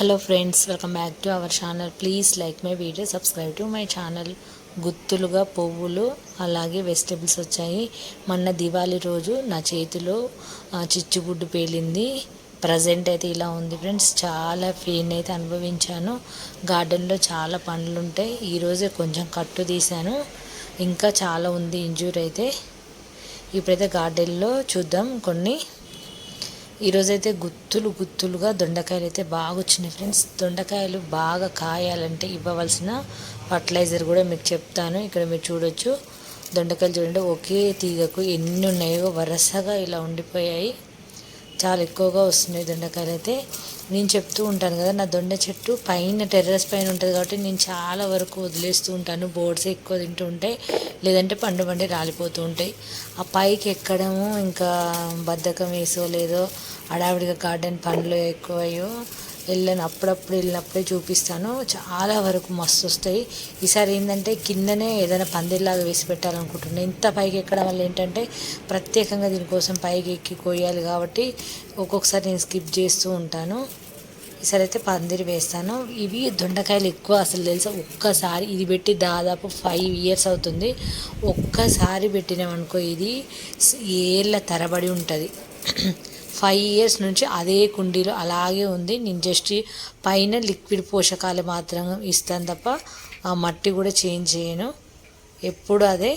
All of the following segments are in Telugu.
Hello friends welcome back to our channel please like my video subscribe to my channel గుత్తులుగా పువ్వులు అలాగే వెజిటేబుల్స్ వచ్చాయి. మొన్న దివాళీ రోజు నా చేతిలో చిచ్చుగుడ్డు పేలింది. ప్రజెంట్ అయితే ఇలా ఉంది ఫ్రెండ్స్ చాలా పెయిన్ అయితే అనుభవించాను. గార్డెన్లో చాలా పనులు ఉంటాయి ఈరోజే కొంచెం కట్టు తీశాను. ఇంకా చాలా ఉంది ఇంజూర్ అయితే. ఇప్పుడైతే గార్డెన్లో చూద్దాం కొన్ని ఈరోజైతే గుత్తులు గుత్తులుగా దొండకాయలు అయితే బాగా వచ్చినాయి ఫ్రెండ్స్. దొండకాయలు బాగా కాయాలంటే ఇవ్వవలసిన ఫర్టిలైజర్ కూడా మీకు చెప్తాను. ఇక్కడ మీరు చూడొచ్చు. దొండకాయలు చూడండి ఒకే తీగకు ఎన్ని ఉన్నాయో వరుసగా ఇలా ఉండిపోయాయి. చాలా ఎక్కువగా వస్తున్నాయి దొండకాయలు అయితే నేను చెప్తూ ఉంటాను కదా నా దొండ చెట్టు పైన టెర్రస్ పైన ఉంటుంది కాబట్టి నేను చాలా వరకు వదిలేస్తూ ఉంటాను. బోర్డ్స్ ఎక్కువ తింటూ ఉంటాయి లేదంటే పండు పండి రాలిపోతూ ఉంటాయి. ఆ పైకి ఎక్కడము ఇంకా బద్ధకం వేసో లేదో అడావిడిగా గార్డెన్ పండ్లు ఎక్కువయ్యో వెళ్ళాను. అప్పుడప్పుడు వెళ్ళినప్పుడే చూపిస్తాను. చాలా వరకు మస్తు వస్తాయి. ఈసారి ఏంటంటే కిందనే ఏదైనా పందిర్లాగా వేసి పెట్టాలనుకుంటున్నాను ఇంత పైకి ఎక్కడం వల్ల ఏంటంటే ప్రత్యేకంగా దీనికోసం పైకి ఎక్కి కోయాలి కాబట్టి ఒక్కొక్కసారి నేను స్కిప్ చేస్తూ ఉంటాను. ఈసారి అయితే పందిరి వేస్తాను. ఇవి దొండకాయలు ఎక్కువ అసలు తెలుసా? ఒక్కసారి ఇది పెట్టి దాదాపు ఫైవ్ ఇయర్స్ అవుతుంది. ఒక్కసారి పెట్టినామనుకో ఇది ఏళ్ళ తరబడి ఉంటుంది. ఫైవ్ ఇయర్స్ నుంచి అదే కుండీలో అలాగే ఉంది. నేను జస్ట్ పైన లిక్విడ్ పోషకాలు మాత్రం ఇస్తాను తప్ప ఆ మట్టి కూడా చేంజ్ చేయను. ఎప్పుడు అదే.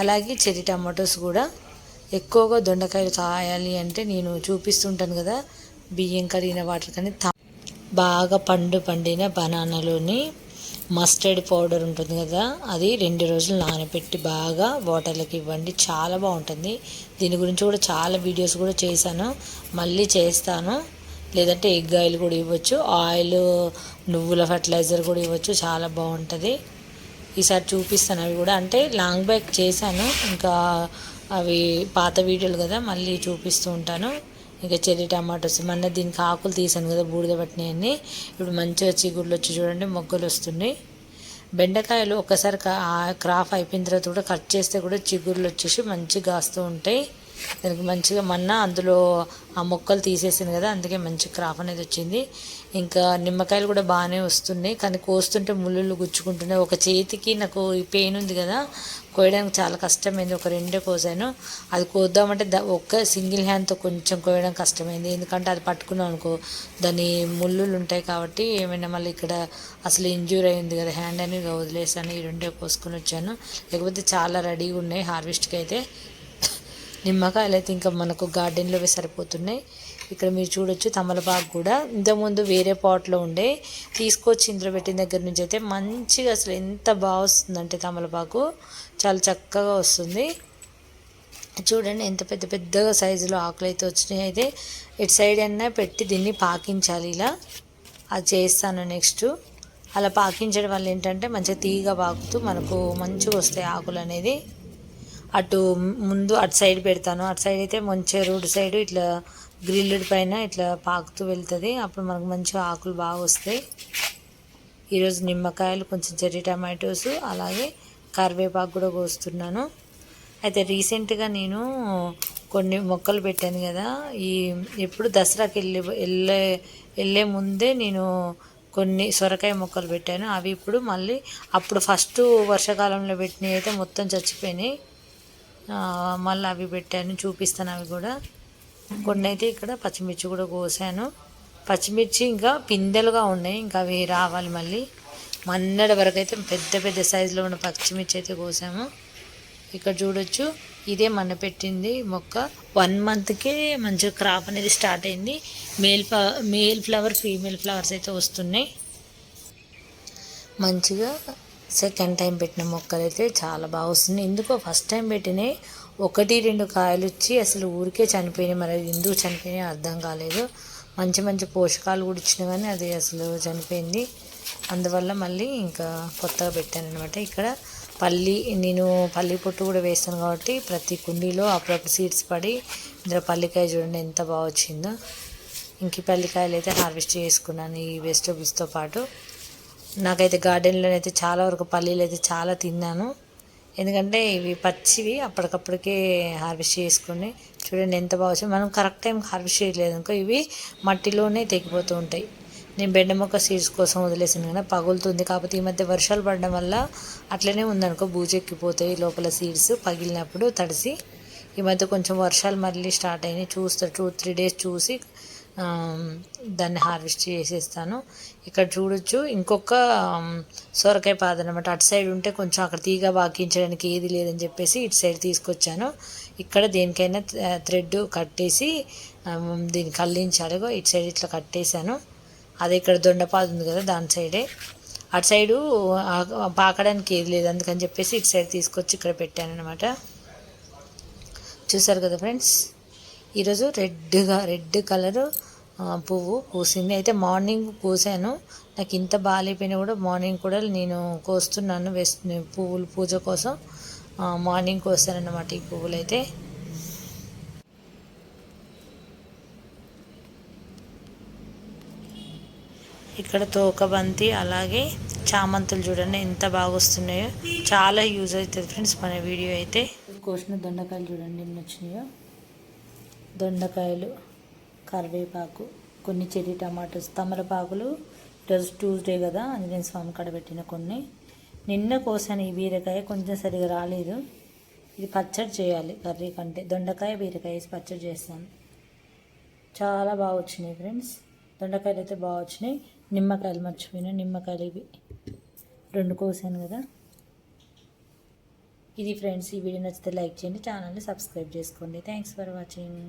అలాగే చెర్రీ టమాటోస్ కూడా. ఎక్కువగా దొండకాయలు కాయాలి అంటే నేను చూపిస్తుంటాను కదా బియ్యం కడిగిన వాటర్ కానీ బాగా పండు పండిన బనానాలోని మస్టర్డ్ పౌడర్ ఉంటుంది కదా అది రెండు రోజులు నానబెట్టి బాగా వాటర్లోకి ఇవ్వండి. చాలా బాగుంటుంది. దీని గురించి కూడా చాలా వీడియోస్ కూడా చేశాను. మళ్ళీ చేస్తాను. లేదంటే ఎగ్ ఆయిల్ కూడా ఇవ్వచ్చు. ఆయిల్ నువ్వుల ఫర్టిలైజర్ కూడా ఇవ్వచ్చు. చాలా బాగుంటుంది. ఈసారి చూపిస్తాను అవి కూడా. అంటే లాంగ్ బ్యాక్ చేశాను. ఇంకా అవి పాత వీడియోలు కదా మళ్ళీ చూపిస్తూ ఉంటాను. ఇంకా చెర్రీ టమాటోస్. మొన్న దీనికి ఆకులు తీసాను కదా బూడిద పట్టినాయన్ని. ఇప్పుడు మంచిగా చిగుళ్ళు వచ్చి చూడండి మొగ్గలు వస్తున్నాయి. బెండకాయలు ఒకసారి కా- ఆ అయిపోయిన తర్వాత కూడా కట్ చేస్తే కూడా చిగురులు వచ్చేసి మంచిగా కాస్తూ ఉంటాయి. దానికి మంచిగా మొన్న అందులో ఆ మొక్కలు తీసేసాను కదా అందుకే మంచి క్రాఫ్ అనేది వచ్చింది. ఇంకా నిమ్మకాయలు కూడా బాగానే వస్తున్నాయి. కానీ కోస్తుంటే ముళ్ళు గుచ్చుకుంటున్నాయి. ఒక చేతికి నాకు ఈ పెయిన్ ఉంది కదా కోయడానికి చాలా కష్టమైంది. ఒక రెండే కోసాను. అది కోద్దామంటే దా ఒక్క సింగిల్ హ్యాండ్తో కొంచెం కోయడం కష్టమైంది. ఎందుకంటే అది పట్టుకున్నాం అనుకో దాని ముళ్ళులు ఉంటాయి కాబట్టి ఏమైనా మళ్ళీ ఇక్కడ అసలు ఇంజ్యూర్ అయింది కదా హ్యాండ్ అని ఇక వదిలేసాను. ఈ రెండే కోసుకొని వచ్చాను. లేకపోతే చాలా రెడీగా ఉన్నాయి హార్వెస్ట్కి అయితే. నిమ్మకాయలు అయితే ఇంకా మనకు గార్డెన్లోవి సరిపోతున్నాయి. ఇక్కడ మీరు చూడొచ్చు తమలపాకు కూడా. ఇంతకుముందు వేరే పాట్లో ఉండే. తీసుకొచ్చి ఇందులో పెట్టిన దగ్గర నుంచి అయితే మంచిగా అసలు ఎంత బాగా వస్తుందంటే తమలపాకు. చాలా చక్కగా వస్తుంది. చూడండి ఎంత పెద్ద పెద్దగా సైజులో ఆకులు అయితే వచ్చినాయి. అయితే ఇటు సైడ్ అయినా పెట్టి దీన్ని పాకించాలి ఇలా. అది చేస్తాను నెక్స్ట్ అలా పాకించడం వల్ల ఏంటంటే మంచిగా తీగ పాకుతూ మనకు మంచిగా వస్తాయి ఆకులు అనేది. అటు ముందు అటు సైడ్ పెడతాను. అటు సైడ్ అయితే మంచిగా రోడ్ సైడ్ ఇట్లా గ్రిల్డ్ పైన ఇట్లా పాకుతూ వెళ్తుంది. అప్పుడు మనకు మంచిగా ఆకులు బాగా వస్తాయి. ఈరోజు నిమ్మకాయలు కొంచెం చెర్రీ టమాటోస్ అలాగే కరివేపాకు కూడా కోస్తున్నాను. అయితే రీసెంట్గా నేను కొన్ని మొక్కలు పెట్టాను కదా. ఈ ఎప్పుడు దసరాకి వెళ్ళే వెళ్ళే వెళ్ళే ముందే నేను కొన్ని సొరకాయ మొక్కలు పెట్టాను. అవి ఇప్పుడు మళ్ళీ అప్పుడు ఫస్ట్ వర్షాకాలంలో పెట్టినవి అయితే మొత్తం చచ్చిపోయినాయి. మళ్ళీ అవి పెట్టాను చూపిస్తాను అవి కూడా. కొన్ని అయితే ఇక్కడ పచ్చిమిర్చి కూడా కోసాను. పచ్చిమిర్చి ఇంకా పిందెలుగా ఉన్నాయి ఇంకా అవి రావాలి మళ్ళీ. మన్నడ వరకు అయితే పెద్ద పెద్ద సైజులో ఉన్న పచ్చిమిర్చి అయితే కోసాము. ఇక్కడ చూడొచ్చు ఇదే మన పెట్టింది మొక్క. వన్ మంత్కే మంచిగా క్రాప్ అనేది స్టార్ట్ అయింది. Male male flower female flowers అయితే వస్తున్నాయి. మంచిగా సెకండ్ టైం పెట్టిన మొక్కలు అయితే చాలా బాగా వస్తున్నాయి ఎందుకో ఫస్ట్ టైం పెట్టినాయి ఒకటి రెండు కాయలు వచ్చి అసలు ఊరికే చనిపోయినాయి. మరి ఎందుకు చనిపోయినాయి అర్థం కాలేదు. మంచి మంచి పోషకాలు కూడా ఇచ్చిన కానీ అది అసలు చనిపోయింది. అందువల్ల మళ్ళీ ఇంకా కొత్తగా పెట్టాను అనమాట ఇక్కడ పల్లి నేను పల్లి పొట్టు కూడా వేస్తాను కాబట్టి ప్రతి కుండీలో అప్పుడప్పుడు సీడ్స్ పడి ఇందులో పల్లికాయ చూడండి ఎంత బాగా వచ్చిందో. ఇంక పల్లికాయలు అయితే హార్వెస్ట్ చేసుకున్నాను. ఈ వెజిటబుల్స్తో పాటు నాకైతే గార్డెన్లో అయితే చాలా వరకు పల్లీలు అయితే చాలా తిన్నాను. ఎందుకంటే ఇవి పచ్చివి అప్పటికప్పటికే హార్వెస్ట్ చేసుకుని చూడండి ఎంత బాగా మనం కరెక్ట్ టైం హార్వెస్ట్ చేయలేదు అనుకో ఇవి మట్టిలోనే తెగిపోతూ ఉంటాయి. నేను బెండమొక్క సీడ్స్ కోసం వదిలేసాను కానీ పగులుతుంది. కాకపోతే ఈ మధ్య వర్షాలు పడడం వల్ల అట్లనే ఉందనుకో బూజెక్కిపోతాయి లోపల సీడ్స్ పగిలినప్పుడు తడిసి. ఈ మధ్య కొంచెం వర్షాలు మళ్ళీ స్టార్ట్ అయినాయి. చూస్తా టూ త్రీ డేస్ చూసి దాన్ని హార్వెస్ట్ చేసేస్తాను. ఇక్కడ చూడొచ్చు ఇంకొక సొరకాయ పాద అనమాట అటు సైడ్ ఉంటే కొంచెం అక్కడ తీగ బాకించడానికి ఏది లేదని చెప్పేసి ఇటు సైడ్ తీసుకొచ్చాను. ఇక్కడ దేనికైనా థ్రెడ్ కట్టేసి దీన్ని కల్లించాలి ఇటు సైడ్ ఇట్లా కట్టేశాను. అది ఇక్కడ దొండపాదు ఉంది కదా దాని సైడే. అటు సైడు పాకడానికి ఏది లేదు అందుకని చెప్పేసి ఇటు సైడ్ తీసుకొచ్చి ఇక్కడ పెట్టాను అనమాట చూసారు కదా ఫ్రెండ్స్? ఈరోజు రెడ్గా రెడ్ కలరు పువ్వు పూసింది. అయితే మార్నింగ్ పూసాను. నాకు ఇంత బాగాలేపోయినా కూడా మార్నింగ్ కూడా నేను కోస్తున్నాను వేస్ పువ్వులు పూజ కోసం. మార్నింగ్ కోస్తానన్నమాట ఈ పువ్వులు అయితే ఇక్కడ తోకబంతి అలాగే చామంతులు చూడండి ఎంత బాగా వస్తున్నాయో. చాలా యూజ్ అవుతుంది ఫ్రెండ్స్ మన వీడియో అయితే. కోసిన దొండకాయలు చూడండి ఎన్ని వచ్చినాయో. దొండకాయలు. కరివేపాకు కొన్ని చెర్రీ టమాటోస్ తమలపాకులు ఈరోజు ట్యూస్డే కదా ఆంజనేయ స్వామి కాడ పెట్టిన కొన్ని. నిన్న కోసాను ఈ బీరకాయ కొంచెం సరిగా రాలేదు. ఇది పచ్చడి చేయాలి కర్రీ కంటే. దొండకాయ బీరకాయ వేసి పచ్చడి చేస్తాను. చాలా బాగా వచ్చినాయి ఫ్రెండ్స్. దొండకాయలు అయితే బాగా వచ్చినాయి. నిమ్మకాయలు మర్చిపోయినా నిమ్మకాయలు ఇవి రెండు కోసాను కదా. ఇది ఫ్రెండ్స్ ఈ వీడియో నచ్చితే లైక్ చేయండి ఛానల్ని సబ్స్క్రైబ్ చేసుకోండి. Thanks for watching